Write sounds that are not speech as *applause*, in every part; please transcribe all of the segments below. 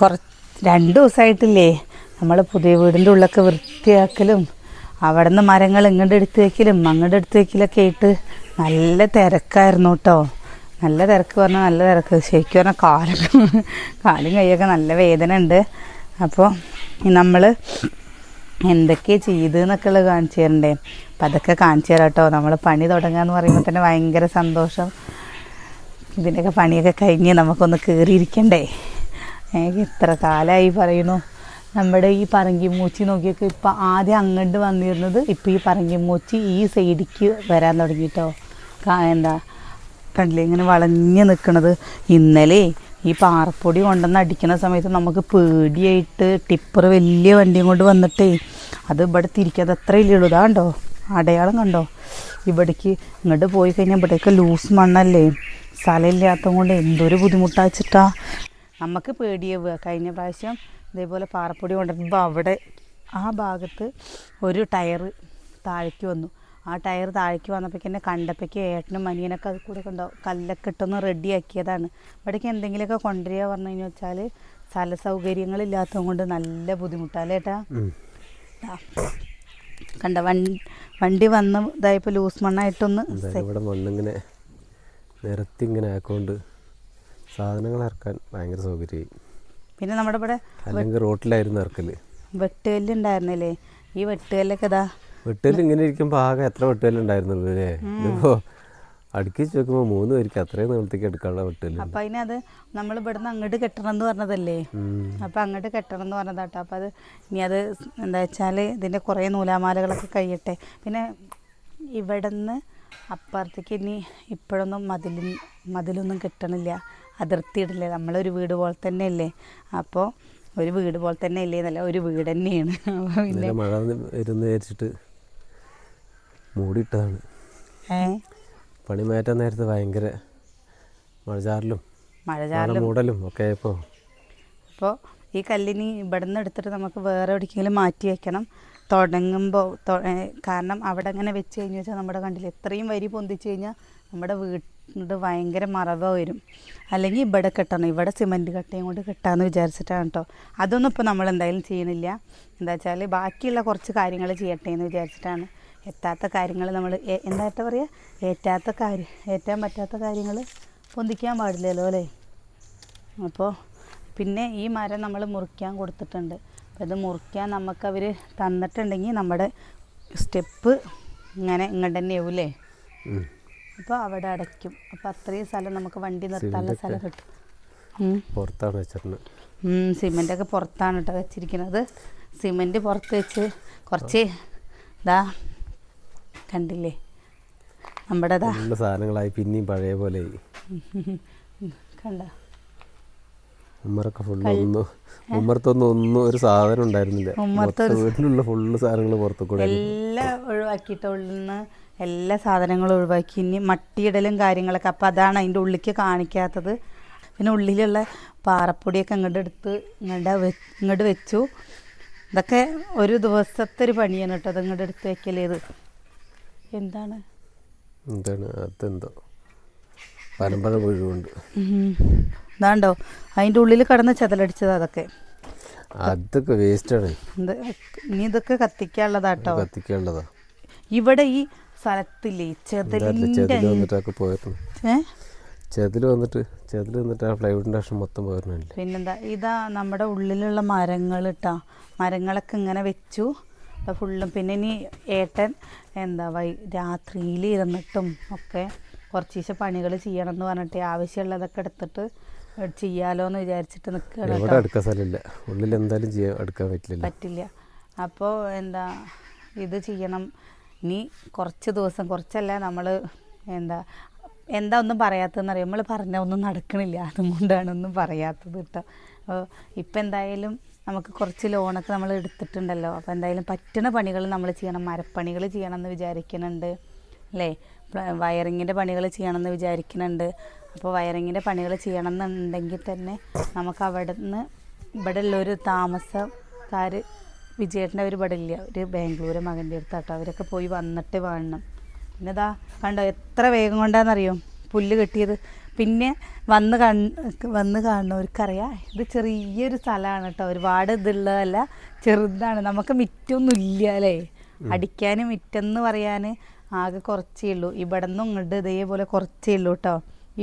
കുറച്ച് രണ്ട് ദിവസമായിട്ടില്ലേ. നമ്മൾ പുതിയ വീടിന്റെ ഉള്ളൊക്കെ വൃത്തിയാക്കലും അവിടെ നിന്ന് മരങ്ങൾ ഇങ്ങോട്ട് എടുത്ത് വയ്ക്കലും അങ്ങോട്ട് എടുത്ത് വയ്ക്കലൊക്കെ ആയിട്ട് നല്ല തിരക്കായിരുന്നു കേട്ടോ നല്ല തിരക്ക് പറഞ്ഞാൽ നല്ല തിരക്ക്. ശരിക്കും പറഞ്ഞാൽ കാലും കാലും കൈയൊക്കെ നല്ല വേദന ഉണ്ട്. അപ്പോൾ നമ്മൾ എന്തൊക്കെ ചെയ്തെന്നൊക്കെ ഉള്ളത് കാണിച്ചു തരണ്ടേ. അപ്പം അതൊക്കെ കാണിച്ചു തരാം കേട്ടോ നമ്മൾ പണി തുടങ്ങുക എന്ന് പറയുമ്പോൾ തന്നെ ഭയങ്കര സന്തോഷം. ഇതിന്റെയൊക്കെ പണിയൊക്കെ കഴിഞ്ഞ് നമുക്കൊന്ന് കയറിയിരിക്കണ്ടേ എത്ര കാലമായി പറയുന്നു. നമ്മുടെ ഈ പറങ്കിമൂച്ചി നോക്കിയൊക്കെ ഇപ്പം ആദ്യം അങ്ങോട്ട് വന്നിരുന്നത് ഇപ്പം ഈ പറങ്കിമൂച്ചി ഈ സൈഡിക്ക് വരാൻ തുടങ്ങിയിട്ടോ എന്താ കണ്ടില്ലേ ഇങ്ങനെ വളഞ്ഞ് നിൽക്കണത് ഇന്നലെ ഈ പാറപ്പൊടി കൊണ്ടുവന്ന് അടിക്കുന്ന സമയത്ത് നമുക്ക് പേടിയായിട്ട് ടിപ്പർ വലിയ വണ്ടിയും കൊണ്ട് വന്നിട്ടേ അത് ഇവിടെ തിരിക്കാതെ അത്ര ഇല്ലുള്ളൂ ഇതാ കണ്ടോ അടയാളം കണ്ടോ. ഇവിടേക്ക് ഇങ്ങോട്ട് പോയി കഴിഞ്ഞാൽ ഇവിടെയൊക്കെ ലൂസ് മണ്ണല്ലേ? സ്ഥലമില്ലാത്തത് കൊണ്ട് എന്തൊരു ബുദ്ധിമുട്ടാച്ചിട്ടാ നമുക്ക് പേടിയാവുക കഴിഞ്ഞ പ്രാവശ്യം ഇതേപോലെ പാറപ്പൊടി കൊണ്ടുവരുമ്പോൾ അവിടെ ആ ഭാഗത്ത് ഒരു ടയർ താഴേക്ക് വന്നു. ആ ടയർ താഴേക്ക് വന്നപ്പോഴേക്കും എന്നെ കണ്ടപ്പോഴേക്കും ഏട്ടനും മനിയനൊക്കെ അത് കൂടെ കൊണ്ടോ കല്ലൊക്കെ ഇട്ടൊന്ന് റെഡിയാക്കിയതാണ് ഇവിടേക്ക് എന്തെങ്കിലുമൊക്കെ കൊണ്ടുവരിക പറഞ്ഞു കഴിഞ്ഞാൽ വെച്ചാൽ സ്ഥല സൗകര്യങ്ങളില്ലാത്തത് കൊണ്ട് നല്ല ബുദ്ധിമുട്ടാണ് ഏട്ടാ? കണ്ട വണ്ടി വണ്ടി വന്ന് ഇതായപ്പോൾ ലൂസ് മണ്ണായിട്ടൊന്ന് ഇവിടെ മണ്ണിങ്ങനെ നിരത്തി ഇങ്ങനെ ആക്കൊണ്ട് സാധനങ്ങൾ ഇറക്കാൻ ഭയങ്കര സൗകര്യമായി. പിന്നെ നമ്മുടെ ഇവിടെ അല്ലെങ്കിൽ റോട്ടിലായിരുന്നു ഇറക്കൽ. വെട്ടുകല്ലുണ്ടായിരുന്നില്ലേ? ഈ വെട്ടുകല്ലൊക്കെ ഇതാ. വെട്ടുകല്ല് ഇങ്ങനെ ഇരിക്കുമ്പോൾ ആകെ എത്ര വെട്ടുകല്ല് ഉണ്ടായിരുന്നുള്ളൂ അല്ലേ ഇതിപ്പോ അടുക്കി വെക്കുമ്പോൾ മൂന്ന് പേർക്ക് അത്രയും നീളത്തേക്ക് എടുക്കാനുള്ള വെട്ടുകല്ല്. അപ്പം അതിനത് നമ്മൾ ഇവിടുന്ന് അങ്ങോട്ട് കെട്ടണം എന്ന് പറഞ്ഞതല്ലേ? അപ്പൊ അപ്പം അങ്ങോട്ട് കെട്ടണം എന്ന് പറഞ്ഞതാട്ടോ. അപ്പൊ അത് ഇനി അത് എന്താ വെച്ചാൽ ഇതിന്റെ കുറേ നൂലാമാലകളൊക്കെ കഴിയട്ടെ. പിന്നെ ഇവിടുന്ന് അപ്പുറത്തേക്ക് ഇനി ഇപ്പോഴൊന്നും മതിലും മതിലൊന്നും കിട്ടണില്ല. അതിർത്തി ഇടില്ല നമ്മളൊരു വീട് പോലെ തന്നെ അല്ലേ അപ്പോൾ ഒരു വീട് പോലെ തന്നെ അല്ലേ എന്നല്ല ഒരു വീട് തന്നെയാണ്. *laughs* പിന്നെ മഴ വരുന്ന വിചാരിച്ചിട്ട് മൂടിയിട്ടതാണ്. പണിമാറ്റം പണി മാറ്റാൻ നേരത്ത് ഭയങ്കര മഴചാറലും മഴ മഴ മൂടലും ഒക്കെ ഇപ്പോൾ അപ്പോൾ ഈ കല്ലിനി ഇവിടുന്ന് എടുത്തിട്ട് നമുക്ക് വേറെ എവിടേക്കെങ്കിലും മാറ്റി വെക്കണം. തുടങ്ങുമ്പോൾ കാരണം അവിടെ അങ്ങനെ വെച്ച് കഴിഞ്ഞ് വെച്ചാൽ നമ്മുടെ കണ്ടില്ല എത്രയും വരി പൊന്തിച്ച് കഴിഞ്ഞാൽ നമ്മുടെ വീട്ടിൽ ഭയങ്കര മറവ വരും. അല്ലെങ്കിൽ ഇവിടെ കെട്ടണം. ഇവിടെ സിമന്റ് കട്ടയും കൊണ്ട് കെട്ടാമെന്ന് വിചാരിച്ചിട്ടാണ് കേട്ടോ അതൊന്നും ഇപ്പോൾ നമ്മൾ എന്തായാലും ചെയ്യണില്ല എന്താ വെച്ചാൽ ബാക്കിയുള്ള കുറച്ച് കാര്യങ്ങൾ ചെയ്യട്ടെ എന്ന് വിചാരിച്ചിട്ടാണ്. എത്താത്ത കാര്യങ്ങൾ നമ്മൾ എന്താ പറയുക ഏറ്റാത്ത കാര്യം ഏറ്റാൻ പറ്റാത്ത കാര്യങ്ങൾ പൊന്തിക്കാൻ പാടില്ലല്ലോ അല്ലേ? അപ്പോൾ പിന്നെ ഈ മരം നമ്മൾ മുറിക്കാൻ കൊടുത്തിട്ടുണ്ട്. അപ്പോൾ ഇത് മുറിക്കാൻ നമുക്കവർ തന്നിട്ടുണ്ടെങ്കിൽ നമ്മുടെ സ്റ്റെപ്പ് ഇങ്ങനെ ഇങ്ങോട്ട് തന്നെ ഉം. അപ്പോൾ അവിടെ അടയ്ക്കും. അപ്പോൾ അത്രയും സ്ഥലം നമുക്ക് വണ്ടി നിർത്താനുള്ള സ്ഥലം കിട്ടും. പുറത്താണ് വെച്ചിരുന്നത്. ഒക്കെ പുറത്താണ് കേട്ടോ വെച്ചിരിക്കുന്നത്. സിമെന്റ് പുറത്ത് വെച്ച് കുറച്ച് ഇതാ കണ്ടില്ലേ? നമ്മുടെ സാധനങ്ങളായി പിന്നെയും പഴയ പോലെ കണ്ട? ഉമ്മറൊക്കെ ഫുള്ള് ഒന്നും ഉമ്മറത്തൊന്നും ഒന്നും ഒരു സാധനം ഉണ്ടായിരുന്നില്ല. വീട്ടിലുള്ള ഫുള്ള് സാധനങ്ങൾ പുറത്തു കൂടെ എല്ലാം ഒഴിവാക്കിയിട്ട് ഉള്ളിൽ നിന്ന് എല്ലാ സാധനങ്ങളും ഒഴിവാക്കി. ഇനി മട്ടിയിടലും കാര്യങ്ങളൊക്കെ. അപ്പോൾ അതാണ് അതിന്റെ ഉള്ളിലേക്ക് കാണിക്കാത്തത്. പിന്നെ ഉള്ളിലുള്ള പാറപ്പൊടിയൊക്കെ ഇങ്ങോട്ട് എടുത്ത് ഇങ്ങോട്ട് വെ ഇങ്ങോട്ട് വെച്ചു. ഇതൊക്കെ ഒരു ദിവസത്തെ ഒരു പണിയാണ് കേട്ടോ അത് ഇങ്ങോട്ട് എടുത്ത് വെക്കലേത്. എന്താണ്? എന്താണ്? അതെന്തോ. പരമ്പര മുഴുവുണ്ട്. ഇതാണ്ടോ? അതിന്റെ ഉള്ളിൽ കിടന്ന് ചതലടിച്ചത് അതൊക്കെ. അതൊക്കെ വേസ്റ്റാണ്. ഇനി ഇതൊക്കെ കത്തിക്കാനുള്ളതാട്ടോ. കത്തിക്കാനുള്ളതാ. ഇവിടെ ഈ സ്ഥലത്തില്ലേ? ഏഹ് ചെതിൽ വന്നിട്ട് ചെതിൽ വന്നിട്ട് ആ പ്ലൈവുഡിന്റെ അക്ഷം മൊത്തം പോയിരുന്നില്ല പിന്നെന്താ? ഇതാ നമ്മുടെ ഉള്ളിലുള്ള മരങ്ങൾ ഇട്ടാ മരങ്ങളൊക്കെ ഇങ്ങനെ വെച്ചു. ഫുള്ളും പിന്നെ ഇനി ഏട്ടൻ എന്താ വൈ രാത്രിയിൽ ഇരുന്നിട്ടും ഒക്കെ കുറച്ചീശെ പണികൾ ചെയ്യണം എന്ന് പറഞ്ഞിട്ട് ആവശ്യമുള്ളതൊക്കെ എടുത്തിട്ട് ചെയ്യാലോ എന്ന് വിചാരിച്ചിട്ട് നിൽക്കുകയാണ് എവിടെ അടുക്കാൻ സ്ഥലമില്ല ഉള്ളിൽ എന്തായാലും ചെയ്യാൻ അടുക്കാൻ പറ്റില്ല പറ്റില്ല. അപ്പോൾ എന്താ ഇത് ചെയ്യണം. ഇനി കുറച്ച് ദിവസം കുറച്ചല്ല നമ്മൾ എന്താ എന്താ ഒന്നും പറയാത്തതെന്ന് അറിയാം നമ്മൾ പറഞ്ഞാൽ ഒന്നും നടക്കണില്ല. അതുകൊണ്ടാണ് ഒന്നും പറയാത്തത് കേട്ടോ അപ്പോൾ ഇപ്പം എന്തായാലും നമുക്ക് കുറച്ച് ലോണൊക്കെ നമ്മൾ എടുത്തിട്ടുണ്ടല്ലോ. അപ്പോൾ എന്തായാലും പറ്റുന്ന പണികൾ നമ്മൾ ചെയ്യണം. മരപ്പണികൾ ചെയ്യണം എന്ന് വിചാരിക്കുന്നുണ്ട് അല്ലേ? വയറിങ്ങിന്റെ പണികൾ ചെയ്യണം എന്ന് വിചാരിക്കുന്നുണ്ട് അപ്പോൾ വയറിങ്ങിന്റെ പണികൾ ചെയ്യണം എന്നുണ്ടെങ്കിൽ തന്നെ നമുക്ക് അവിടെ നിന്ന് ഇവിടെ ഉള്ളൊരു താമസക്കാർ വിജയേട്ടന്റെ അവർ ഇല്ല ഒരു ബാംഗ്ലൂർ മകന്റെ അടുത്ത് കേട്ടോ അവരൊക്കെ പോയി വന്നിട്ട് വേണം പിന്നെ ഇതാ കണ്ടോ എത്ര വേഗം കൊണ്ടാണെന്നറിയോ പുല്ല് കെട്ടിയത്. പിന്നെ വന്ന് കൺ വന്ന് കാണുന്നവർക്കറിയാം ഇത് ചെറിയൊരു സ്ഥലമാണ് കേട്ടോ ഒരുപാട് ഇതുള്ളതല്ല ചെറുതാണ്. നമുക്ക് മിറ്റൊന്നും ഇല്ല അല്ലേ അടിക്കാൻ മിറ്റെന്ന് പറയാൻ ആകെ കുറച്ചേ ഉള്ളൂ. ഇവിടെ നിന്നും ഇങ്ങോട്ട് ഇതേപോലെ കുറച്ചേ ഉള്ളൂ കേട്ടോ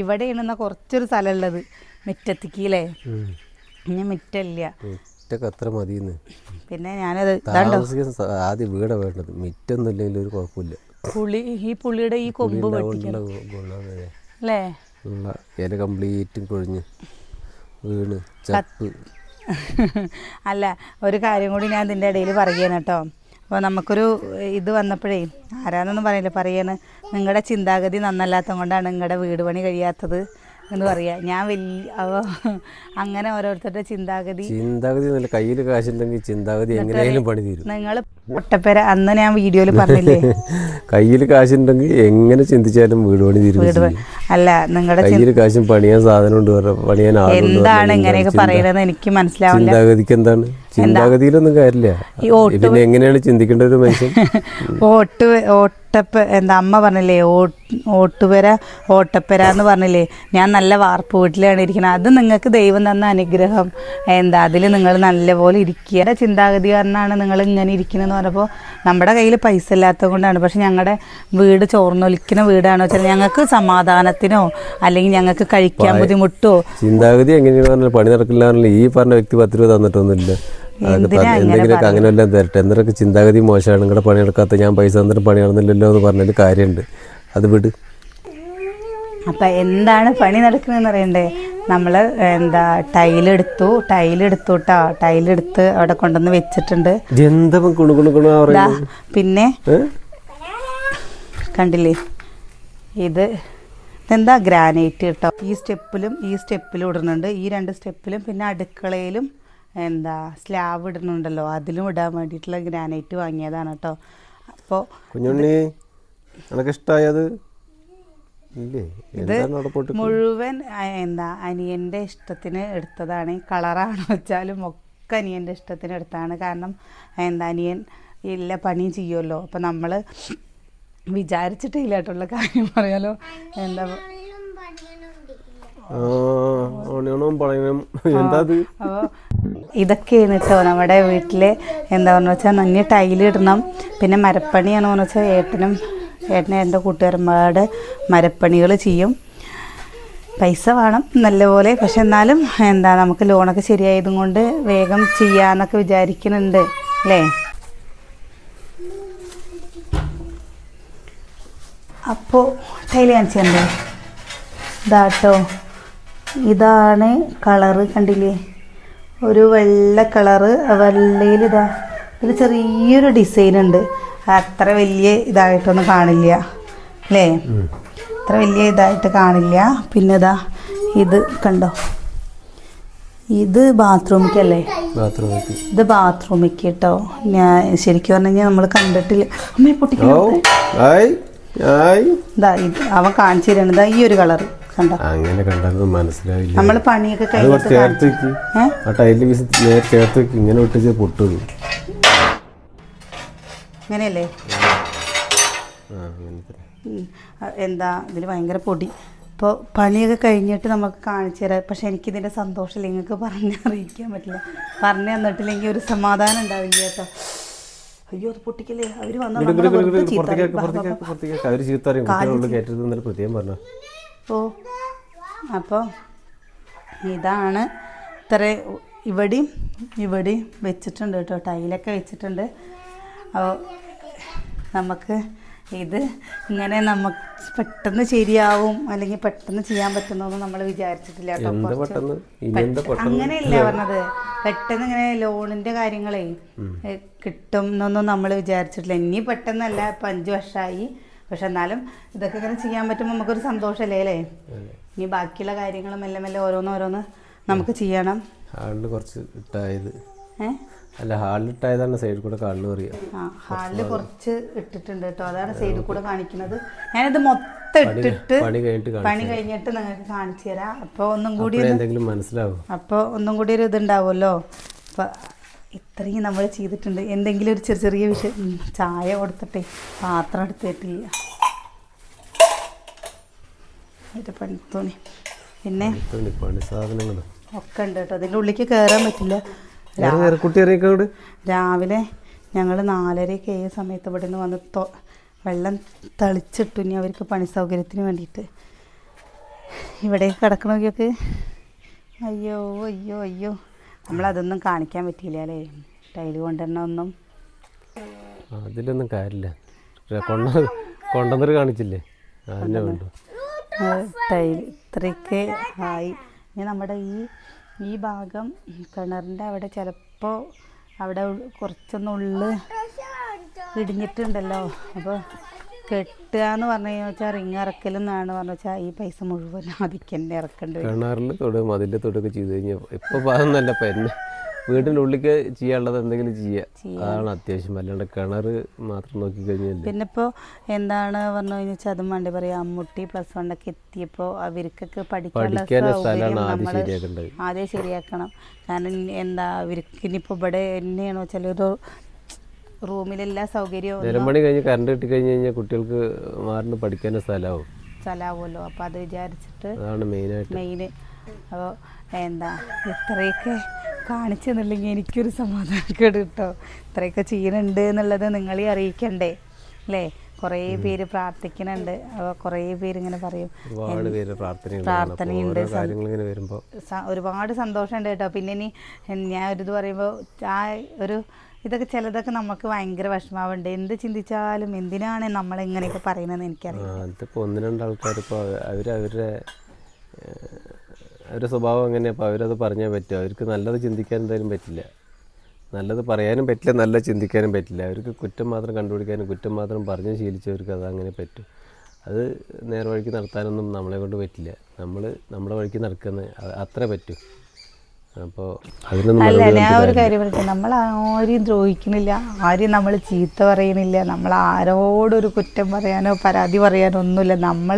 ഇവിടെയാണ് എന്നാൽ കുറച്ചൊരു സ്ഥലമുള്ളത് മിറ്റത്തേക്ക് അല്ലേ? ഇനി മിറ്റമില്ല. മിറ്റൊക്കെ അത്ര മതിയെന്ന്. പിന്നെ ഞാനത് താമസിക്കാൻ ആദ്യം വീടാ വേണ്ടത്. മിറ്റൊന്നും ഇല്ലെങ്കിൽ ഒരു കുഴപ്പമില്ല. പുളി ഈ പുളിയുടെ ഈ കൊമ്പ്. അല്ലേ? ഇല കംപ്ലീറ്റും കൊഴിഞ്ഞ് വീണ് ചപ്പ് *laughs* അല്ല ഒരു കാര്യം കൂടി ഞാൻ ഇതിന്റെ ഇടയിൽ പറയുകയാണ് കേട്ടോ. അപ്പോൾ നമുക്കൊരു ഇത് വന്നപ്പോഴേ ആരാന്നൊന്നും പറയില്ല. പറയാണ് നിങ്ങളുടെ ചിന്താഗതി നന്നല്ലാത്തത് കൊണ്ടാണ് നിങ്ങളുടെ വീട് പണി കഴിയാത്തത്. എന്ന് പറയാ. ഞാൻ വലിയ അങ്ങനെ ഓരോരുത്തരുടെ ചിന്താഗതി. ചിന്താഗതി നല്ല കയ്യിൽ കാശുണ്ടെങ്കിൽ ചിന്താഗതി എങ്ങനെയായാലും പണി തീരും. നിങ്ങൾ ഒട്ടപ്പേര അന്ന് ഞാൻ വീഡിയോയിൽ പറഞ്ഞില്ലേ? *laughs* കയ്യിൽ കാശുണ്ടെങ്കിൽ എങ്ങനെ ചിന്തിച്ചാലും വീട് പണി തീരും അല്ല നിങ്ങളുടെ കയ്യിൽ കാശും പണിയാൻ സാധനം ഉണ്ട് പണിയാൻ എന്താണ് ഇങ്ങനെയൊക്കെ പറയുന്നത് എനിക്ക് മനസ്സിലാവില്ല. ചിന്താഗതിക്ക് എന്താണ്? ചിന്താഗതിയിലൊന്നും കാര്യമില്ല. പിന്നെ എങ്ങനെയാണ് ചിന്തിക്കേണ്ട ഒരു മനുഷ്യൻ? *laughs* ഓട്ട് ഓട്ടപ്പ എന്താ അമ്മ പറഞ്ഞില്ലേ ഓ- ഓട്ടുപെര ഓട്ടപ്പെര എന്ന് പറഞ്ഞില്ലേ. ഞാൻ നല്ല വാർപ്പ് വീട്ടിലാണ് ഇരിക്കുന്നത്. അത് നിങ്ങൾക്ക് ദൈവം തന്ന അനുഗ്രഹം. എന്താ അതിൽ നിങ്ങൾ നല്ലപോലെ ഇരിക്കുക. എന്റെ ചിന്താഗതി കാരണമാണ് നിങ്ങൾ ഇങ്ങനെ ഇരിക്കുന്നതെന്ന് പറഞ്ഞപ്പോൾ നമ്മുടെ കയ്യിൽ പൈസ ഇല്ലാത്തത് കൊണ്ടാണ്. പക്ഷെ ഞങ്ങളുടെ വീട് ചോർന്നൊലിക്കുന്ന വീടാണോ. വെച്ചാൽ ഞങ്ങൾക്ക് സമാധാനത്തിനോ അല്ലെങ്കിൽ ഞങ്ങൾക്ക് കഴിക്കാൻ ബുദ്ധിമുട്ടോ? ചിന്താഗതി എങ്ങനെയാണ് പറഞ്ഞാൽ പണി നടക്കില്ല ഈ പറഞ്ഞ വ്യക്തി പത്ത് രൂപ തന്നിട്ടൊന്നുമില്ല. എന്തെങ്കിലുമൊക്കെ അങ്ങനെ എല്ലാം തരട്ടെ. എന്തൊക്കെ ചിന്താഗതി മോശമാണ്. നിങ്ങളുടെ പണിയെടുക്കാത്ത ഞാൻ പൈസ തന്നിട്ട് പണി നടന്നില്ലല്ലോ എന്ന് പറഞ്ഞൊരു കാര്യമുണ്ട്. അത് വിട്. അപ്പം എന്താണ് പണി നടക്കുന്നതെന്ന് അറിയണ്ടേ? നമ്മൾ എന്താ ടൈലെടുത്തു ടൈലെടുത്തു കേട്ടോ ടൈലെടുത്ത് അവിടെ കൊണ്ടുവന്ന് വെച്ചിട്ടുണ്ട്. പിന്നെ? കണ്ടില്ലേ? ഇത് എന്താ ഗ്രാനൈറ്റ് കേട്ടോ? ഈ സ്റ്റെപ്പിലും ഈ സ്റ്റെപ്പിലും ഇടുന്നുണ്ട്. ഈ രണ്ട് സ്റ്റെപ്പിലും പിന്നെ അടുക്കളയിലും എന്താ സ്ലാബ് ഇടുന്നുണ്ടല്ലോ. അതിലും ഇടാൻ വേണ്ടിയിട്ടുള്ള ഗ്രാനൈറ്റ് വാങ്ങിയതാണ് കേട്ടോ അപ്പോൾ കുഞ്ഞുണ്ണി എന്താണ് അവിടെ മുഴുവൻ എന്താ അനിയന്റെ ഇഷ്ടത്തിന് എടുത്തതാണ്. ഈ കളറാണ് വെച്ചാലും ഒക്കെ അനിയന്റെ ഇഷ്ടത്തിന് എടുത്താണ്. കാരണം എന്താ അനിയൻ എല്ലാ പണിയും ചെയ്യുമല്ലോ അപ്പം നമ്മൾ വിചാരിച്ചിട്ടില്ല കേട്ടുള്ള കാര്യം പറയാലോ. എന്താ ആ ഓണിയണവും പളയനും എന്താ അത് അപ്പോൾ ഇതൊക്കെയാണ് കേട്ടോ നമ്മുടെ വീട്ടിൽ എന്താ പറഞ്ഞു വെച്ചാൽ നന്നി ഇടണം. പിന്നെ മരപ്പണിയാണ് പറഞ്ഞു വെച്ചാൽ ഏട്ടനും ഏട്ടനും എന്റെ കൂട്ടുകാരന്മാരുടെ മരപ്പണികൾ ചെയ്യും. പൈസ വേണം നല്ലപോലെ. പക്ഷെ എന്നാലും എന്താ നമുക്ക് ലോണൊക്കെ ശരിയായതും കൊണ്ട് വേഗം ചെയ്യാന്നൊക്കെ വിചാരിക്കുന്നുണ്ട് അല്ലേ? അപ്പോൾ ടൈൽ കാണിച്ചേ ഇതാട്ടോ ഇതാണ് കളറ് കണ്ടില്ലേ? ഒരു വെള്ള കളറ് വെള്ളയിൽ ഇതാ ഇതിൽ ചെറിയൊരു ഡിസൈൻ ഉണ്ട്. അത്ര വലിയ ഇതായിട്ടൊന്നും കാണില്ല അല്ലേ? അത്ര വലിയ ഇതായിട്ട് കാണില്ല. പിന്നെ ഇതാ ഇത് കണ്ടോ? ഇത് ബാത്റൂമിക്കല്ലേ? ഇത് ബാത്റൂമിക്ക് കേട്ടോ ഞാൻ ശരിക്കും പറഞ്ഞു കഴിഞ്ഞാൽ നമ്മൾ കണ്ടിട്ടില്ല. അമ്മയെ പൊട്ടിക്കോ ഇതാ ഇത് അവൻ കാണിച്ചു തരാണ്. ഈ ഒരു കളറ്. അങ്ങനെ കണ്ടാലും മനസ്സിലാവില്ല. നമ്മൾ പണിയൊക്കെ ചേർത്ത് വെക്ക്? ആ ടൈലിൽ വീശി നേരെ ചേർത്ത് വെക്ക്. ഇങ്ങനെ വിട്ടിച്ച് പൊട്ടുള്ളൂ. അങ്ങനെയല്ലേ എന്താ ഇതിൽ ഭയങ്കര പൊടി. ഇപ്പോൾ പണിയൊക്കെ കഴിഞ്ഞിട്ട് നമുക്ക് കാണിച്ചു തരാം. പക്ഷെ എനിക്കിതിന്റെ സന്തോഷമില്ല. നിങ്ങൾക്ക് പറഞ്ഞറിയിക്കാൻ പറ്റില്ല. പറഞ്ഞു തന്നിട്ടില്ലെങ്കിൽ ഒരു സമാധാനം ഉണ്ടാവില്ല കേട്ടോ. അയ്യോ അത് പൊട്ടിക്കല്ലേ? അവർ വന്നു ഇങ്ങട് ചീത്ത പുറത്തേക്ക് ഓ അപ്പോൾ ഇതാണ് ഇത്ര ഇവിടെയും ഇവിടെയും വെച്ചിട്ടുണ്ട് കേട്ടോ ടൈലൊക്കെ വെച്ചിട്ടുണ്ട്. അപ്പോൾ നമുക്ക് ഇത് ഇങ്ങനെ നമുക്ക് പെട്ടെന്ന് ശരിയാവും അല്ലെങ്കിൽ പെട്ടെന്ന് ചെയ്യാൻ പറ്റുന്നൊന്നും നമ്മൾ വിചാരിച്ചിട്ടില്ല കേട്ടോ. അങ്ങനെയല്ല പറഞ്ഞത്. പെട്ടെന്ന് ഇങ്ങനെ ലോണിന്റെ കാര്യങ്ങളെ കിട്ടും എന്നൊന്നും നമ്മൾ വിചാരിച്ചിട്ടില്ല. ഇനി പെട്ടെന്നല്ല ഇപ്പം അഞ്ച് വർഷമായി പക്ഷെ എന്നാലും ഇതൊക്കെ ഇങ്ങനെ ചെയ്യാൻ പറ്റുമ്പോൾ നമുക്കൊരു സന്തോഷമല്ലേ അല്ലേ? ഇനി ബാക്കിയുള്ള കാര്യങ്ങൾ മെല്ലെ മെല്ലെ ഓരോന്ന് ഓരോന്ന് നമുക്ക് ചെയ്യണം. ഹാളിൽ കുറച്ച് ഇട്ടായത്. അല്ല ഹാളിൽ ഇട്ടായതാണ് സൈഡിൽ കൂടെ കാണുന്നത് പറയാ. ആ ഹാളിൽ കുറച്ച് ഇട്ടിട്ടുണ്ട് കേട്ടോ. അതാണ് സൈഡിൽ കൂടെ കാണിക്കുന്നത്. ഞാനിത് മൊത്തം ഇട്ടിട്ട് പണി കഴിഞ്ഞിട്ട് നിങ്ങൾക്ക് കാണിച്ചു തരാം. അപ്പോൾ ഒന്നും കൂടി എന്തെങ്കിലും മനസ്സിലാവും? അപ്പോൾ ഒന്നും കൂടി ഒരു ഇതുണ്ടാവുമല്ലോ. അപ്പോൾ ഇത്രയും നമ്മൾ ചെയ്തിട്ടുണ്ട്. എന്തെങ്കിലും ഒരു ചെറിയ ചെറിയ വിഷയം. ചായ കൊടുത്തിട്ടെ പാത്രം എടുത്തിട്ടില്ല. ഒരു പണിത്തുണി. പിന്നെ? ഒക്കെ ഉണ്ട് കേട്ടോ. അതിന്റെ ഉള്ളിലേക്ക് കയറാൻ പറ്റില്ല. രാവിലെ ഞങ്ങൾ നാലരയൊക്കെ ഏത് സമയത്ത് ഇവിടെ നിന്ന് വന്ന് വെള്ളം തളിച്ചിട്ടു ഇനി അവർക്ക് പണി സൗകര്യത്തിന് വേണ്ടിയിട്ട്. ഇവിടെ കിടക്കണമെങ്കിൽ അയ്യോ അയ്യോ അയ്യോ. നമ്മളതൊന്നും കാണിക്കാൻ പറ്റിയില്ല അല്ലേ? ടൈൽ കൊണ്ടുവരണ ഒന്നും അതിലൊന്നും കാര്യമില്ല. കൊണ്ട കൊണ്ടുവന്നിട്ട് കാണിച്ചില്ലേ? അതിനെ വേണ്ടു ടൈൽ ഇത്രയ്ക്ക് ആയി. ഇനി നമ്മുടെ ഈ ഈ ഭാഗം കിണറിന്റെ അവിടെ ചിലപ്പോൾ അവിടെ കുറച്ചൊന്നുള്ളിൽ കുറച്ചൊന്നുള്ളു ഇടിഞ്ഞിട്ടുണ്ടല്ലോ. അപ്പോൾ കെട്ടുക എന്ന് പറഞ്ഞു വെച്ചാൽ റിങ് ഇറക്കലെന്നാണ് പറഞ്ഞു വെച്ചാൽ ഈ പൈസ മുഴുവൻ ആദിക്കന്നെ ഇറക്കേണ്ടി വരും. കിണറിൽ തൊട് മതിലിൽ തൊടൊക്കെ ചെയ്ത് കഴിഞ്ഞാൽ ഇപ്പോൾ അതൊന്നല്ല ഇപ്പം എന്നെ വീടിന്റെ ഉള്ളിലേക്ക് ചെയ്യാനുള്ളത് എന്തെങ്കിലും ചെയ്യുക അതാണ് അത്യാവശ്യം. അല്ലാണ്ട് കിണർ മാത്രം നോക്കി കഴിഞ്ഞാൽ പിന്നെ ഇപ്പോൾ എന്താണ് പറഞ്ഞു വെച്ചാൽ അതും വേണ്ടി പറയാം അമ്മുട്ടി പ്ലസ് വണ്ണൊക്കെ എത്തിയപ്പോൾ അവർക്കൊക്കെ പഠിക്കാനുള്ള സൗകര്യം ആദ്യം നമ്മൾ ആദ്യം ശരിയാക്കണം. കാരണം എന്താ അവർക്ക് ഇനിയിപ്പോൾ ഇവിടെ എന്നെയാണോ വെച്ചാൽ ഒരു റൂമിലെല്ലാ സൗകര്യവും മണി കഴിഞ്ഞ് കറണ്ട് കിട്ടി കഴിഞ്ഞ് കഴിഞ്ഞാൽ കുട്ടികൾക്ക് മാറിന് പഠിക്കാൻ സ്ഥലമാവും. സ്ഥലമാവുമല്ലോ. അപ്പോൾ അത് വിചാരിച്ചിട്ട് അതാണ് മെയിനായിട്ട് മെയിന്. അപ്പോൾ എന്താ ഇത്രയൊക്കെ കാണിച്ചെന്നുണ്ടെങ്കിൽ എനിക്കൊരു സമാധാനക്കേട് കിട്ടോ? ഇത്രയൊക്കെ ചെയ്യുന്നുണ്ട് എന്നുള്ളത് നിങ്ങളെ അറിയിക്കണ്ടേ? അല്ലേ? കുറേ പേര് പ്രാർത്ഥിക്കുന്നുണ്ട്. അപ്പോൾ കുറേ പേര് ഇങ്ങനെ പറയും. ഒരുപാട് പേര് പ്രാർത്ഥനയുണ്ട്. ഒരുപാട് സന്തോഷമുണ്ട് കേട്ടോ. പിന്നെ ഇനി ഞാൻ ഒരു ഇത് പറയുമ്പോൾ ആ ഒരു ഇതൊക്കെ ചിലതൊക്കെ നമുക്ക് ഭയങ്കര വിഷമാവുണ്ട് എന്ത് ചിന്തിച്ചാലും എന്തിനാണ് നമ്മൾ ഇങ്ങനെയൊക്കെ പറയുന്നതെന്ന് എനിക്കറിയാം അതിപ്പോൾ ഒന്ന് രണ്ട് ആൾക്കാർ ഇപ്പോൾ അവർ അവരുടെ അവരുടെ സ്വഭാവം എങ്ങനെയാണ് അപ്പോൾ അവരത് പറഞ്ഞാൽ പറ്റും. അവർക്ക് നല്ലത് ചിന്തിക്കാൻ എന്തായാലും പറ്റില്ല. നല്ലത് പറയാനും പറ്റില്ല നല്ല ചിന്തിക്കാനും പറ്റില്ല. അവർക്ക് കുറ്റം മാത്രം കണ്ടുപിടിക്കാനും കുറ്റം മാത്രം പറഞ്ഞ് ശീലിച്ചവർക്ക് അത് അങ്ങനെ പറ്റും. അത് നേർവഴിക്ക് നടത്താനൊന്നും നമ്മളെ കൊണ്ട് പറ്റില്ല. നമ്മൾ നമ്മുടെ വഴിക്ക് നടക്കുന്ന അത്ര അത്രേ പറ്റൂ. അപ്പോൾ അല്ല ഞാൻ ഒരു കാര്യം പറയട്ടെ നമ്മൾ ആരെയും ദ്രോഹിക്കണില്ല ആരെയും നമ്മൾ ചീത്ത പറയണില്ല നമ്മൾ ആരോടൊരു കുറ്റം പറയാനോ പരാതി പറയാനോ ഒന്നുമില്ല. നമ്മൾ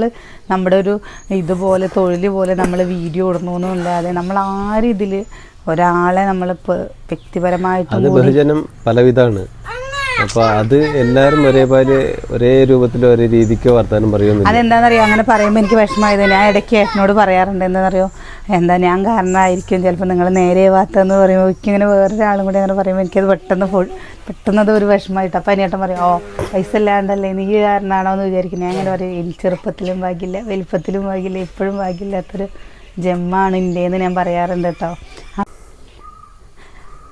നമ്മുടെ ഒരു ഇതുപോലെ തൊഴിൽ പോലെ നമ്മൾ വീഡിയോ ഇടുന്നു അല്ലാതെ നമ്മൾ ആരും ഇതിൽ ഒരാളെ നമ്മൾ വ്യക്തിപരമായിട്ട് അത് ബഹുജനം പലവിധാണ് അപ്പോൾ അത് എല്ലാവരും ഒരേപോലെ ഒരേ രൂപത്തിൽ ഒരേ രീതിക്ക് വർത്താനം പറയുമെന്നില്ല അതെന്താണെന്നറിയോ അങ്ങനെ പറയുമ്പോൾ എനിക്ക് വിഷമമായത് ഞാൻ ഇടയ്ക്ക് ഏട്ടനോട് പറയാറുണ്ട് എന്താണെന്നറിയോ എന്താ ഞാൻ കാരണമായിരിക്കും. ചിലപ്പോൾ നിങ്ങൾ നേരെ വാത്തെന്ന് പറയുമ്പോൾ എനിക്കിങ്ങനെ വേറൊരാളും കൂടി അങ്ങനെ പറയുമ്പോൾ എനിക്കത് പെട്ടെന്ന് ഫുൾ പെട്ടെന്ന് അത് ഒരു വിഷമമായിട്ട് അപ്പം അനിയേട്ടൻ പറയും ഓ പൈസ ഇല്ലാണ്ടല്ലേ നീ കാരണമാണോ എന്ന് വിചാരിക്കും ഞാൻ അങ്ങനെ പറയും എനിക്ക് ചെറുപ്പത്തിലും ഭാഗ്യമില്ല വലിപ്പത്തിലും ഭാഗ്യമില്ല ഇപ്പോഴും ഭാഗ്യമില്ലാത്തൊരു ജമ്മാണ് ഇന്ത്യയെന്ന് ഞാൻ പറയാറുണ്ട് കേട്ടോ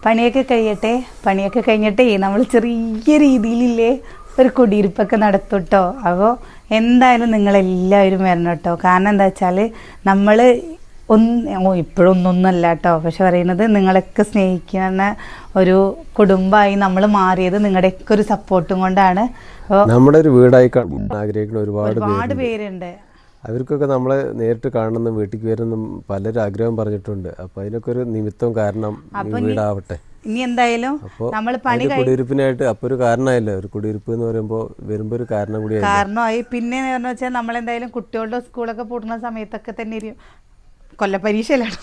പണിയൊക്കെ കഴിയട്ടെ? പണിയൊക്കെ കഴിഞ്ഞിട്ടേ നമ്മൾ ചെറിയ രീതിയിലില്ലേ ഒരു കുടിയിരിപ്പൊക്കെ നടത്തും കേട്ടോ അപ്പോൾ എന്തായാലും നിങ്ങളെല്ലാവരും വരണം കേട്ടോ കാരണം എന്താ വെച്ചാൽ നമ്മൾ ഒന്ന് ഓ ഇപ്പോഴൊന്നൊന്നല്ല കേട്ടോ പക്ഷെ പറയുന്നത് നിങ്ങളൊക്കെ സ്നേഹിക്കുന്ന ഒരു കുടുംബമായി നമ്മൾ മാറിയത് നിങ്ങളുടെയൊക്കെ ഒരു സപ്പോർട്ടും കൊണ്ടാണ്. നമ്മുടെ ഒരു വീടായി ആഗ്രഹിക്കുന്ന ഒരുപാട് ഒരുപാട് പേരുണ്ട്. അവർക്കൊക്കെ നമ്മളെ നേരിട്ട് കാണണമെന്നും വീട്ടിലേക്ക് വരണമെന്നും പലരും ആഗ്രഹം പറഞ്ഞിട്ടുണ്ട്. അപ്പൊ അതിനൊക്കെ ഒരു നിമിത്തം കാരണം വീടാവട്ടെ. ഇനി എന്തായാലും നമ്മൾ പണി കുടിയിരുപ്പിനായിട്ട് അപ്പൊ ഒരു കാരണമായില്ല. ഒരു കുടിയിരുപ്പ് എന്ന് പറയുമ്പോൾ വരുമ്പോ ഒരു കാരണം കൂടി കാരണമായി. പിന്നെ വെച്ചാൽ നമ്മൾ എന്തായാലും കുട്ടികളുടെ സ്കൂളൊക്കെ പൂട്ടുന്ന സമയത്തൊക്കെ തന്നെ കൊല്ലപ്പരീക്ഷയിലാണ്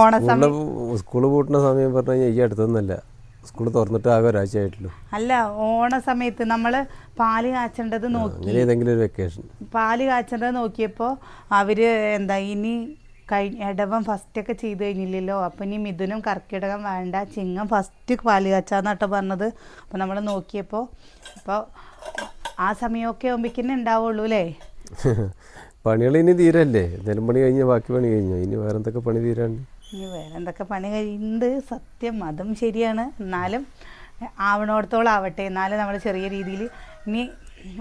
ഓണസമയം. സ്കൂൾ പൂട്ടുന്ന സമയം പറഞ്ഞു കഴിഞ്ഞാൽ ഈ അടുത്തൊന്നല്ല സ്കൂൾ തുറന്നിട്ട് ആകെ ഒരാഴ്ച ആയിട്ടുള്ളൂ അല്ല ഓണ സമയത്ത് നമ്മൾ പാൽ കാച്ചേണ്ടത് നോക്കി. അങ്ങനെ ഏതെങ്കിലും ഒരു വെക്കേഷൻ പാൽ കാച്ചേണ്ടത് നോക്കിയപ്പോൾ അവർ എന്താ ഇനി കഴിഞ്ഞ ഇടവം ഫസ്റ്റൊക്കെ ചെയ്ത് കഴിഞ്ഞില്ലല്ലോ. അപ്പം ഇനി മിഥുനും കർക്കിടകം വേണ്ട ചിങ്ങം ഫസ്റ്റ് പാൽ കാച്ചാന്നാട്ടോ പറഞ്ഞത്. അപ്പം നമ്മൾ നോക്കിയപ്പോൾ അപ്പോൾ ആ സമയമൊക്കെ ആകുമ്പോഴേക്കും ഉണ്ടാവുള്ളൂ അല്ലേ? *laughs* പണികൾ ഇനി തീരല്ലേ? എന്തെങ്കിലും പണി കഴിഞ്ഞ ബാക്കി പണി കഴിഞ്ഞു? ഇനി വേറെ എന്തൊക്കെ പണി തീരാണ്ട് ഇനി വേറെ എന്തൊക്കെ പണി കഴിയുന്നുണ്ട്? സത്യം അതും ശരിയാണ്. എന്നാലും ആവണോടത്തോളം ആവട്ടെ. എന്നാലും നമ്മൾ ചെറിയ രീതിയിൽ ഇനി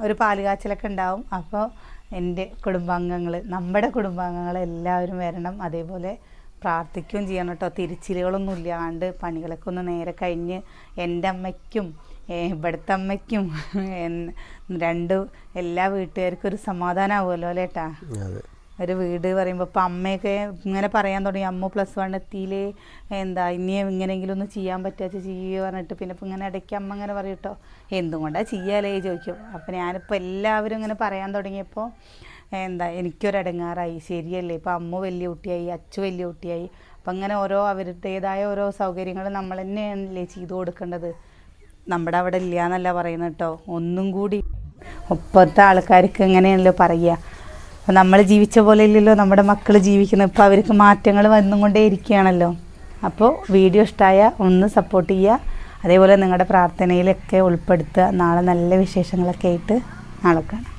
ഒരു പാൽ കാച്ചലൊക്കെ ഉണ്ടാവും. അപ്പോൾ എന്റെ കുടുംബാംഗങ്ങൾ നമ്മുടെ കുടുംബാംഗങ്ങൾ എല്ലാവരും വരണം. അതേപോലെ പ്രാർത്ഥിക്കുകയും ചെയ്യണം കേട്ടോ. തിരിച്ചിലുകളൊന്നും ഇല്ലാണ്ട് പണികളൊക്കെ ഒന്ന് നേരെ കഴിഞ്ഞ് എന്റെ അമ്മയ്ക്കും ഇവിടുത്തെ അമ്മയ്ക്കും രണ്ട് എല്ലാ വീട്ടുകാർക്കും ഒരു സമാധാനമാവുമല്ലോ അല്ലേ ഏട്ടാ? ഒരു വീട് പറയുമ്പോൾ ഇപ്പം അമ്മയൊക്കെ ഇങ്ങനെ പറയാൻ തുടങ്ങി. അമ്മ പ്ലസ് വൺ എത്തിയില്ലേ? എന്താ ഇനിയും ഇങ്ങനെയെങ്കിലും ഒന്ന് ചെയ്യാൻ പറ്റാച്ച ചെയ്യുക പറഞ്ഞിട്ട്. പിന്നെ ഇപ്പം ഇങ്ങനെ ഇടയ്ക്ക് അമ്മ ഇങ്ങനെ പറയും കേട്ടോ. എന്തും കൊണ്ടാണ് ചെയ്യാലേ ചോദിക്കും. അപ്പം ഞാനിപ്പോൾ എല്ലാവരും ഇങ്ങനെ പറയാൻ തുടങ്ങിയപ്പോൾ എന്താ എനിക്കൊരടങ്ങാറായി. ശരിയല്ലേ? ഇപ്പം അമ്മ വലിയ കുട്ടിയായി അച്ചു വലിയ കുട്ടിയായി. അപ്പം അങ്ങനെ ഓരോ അവരുടേതായ ഓരോ സൗകര്യങ്ങൾ നമ്മൾ തന്നെയാണല്ലേ ചെയ്തു കൊടുക്കേണ്ടത്. നമ്മുടെ അവിടെ ഇല്ല എന്നല്ല പറയുന്നത് കേട്ടോ. ഒന്നും കൂടി ഒപ്പത്തെ ആൾക്കാർക്ക് എങ്ങനെയാണല്ലോ പറയുക. അപ്പം നമ്മൾ ജീവിച്ച പോലെ ഇല്ലല്ലോ. നമ്മുടെ മക്കൾ ജീവിക്കുന്നത്. ഇപ്പോൾ അവർക്ക് മാറ്റങ്ങൾ വന്നുകൊണ്ടേ ഇരിക്കുകയാണല്ലോ. അപ്പോൾ വീഡിയോ ഇഷ്ടമായ ഒന്ന് സപ്പോർട്ട് ചെയ്യുക. അതേപോലെ നിങ്ങളുടെ പ്രാർത്ഥനയിലൊക്കെ ഉൾപ്പെടുത്തുക. നാളെ നല്ല വിശേഷങ്ങളൊക്കെ ആയിട്ട് നാളെ കാണാം.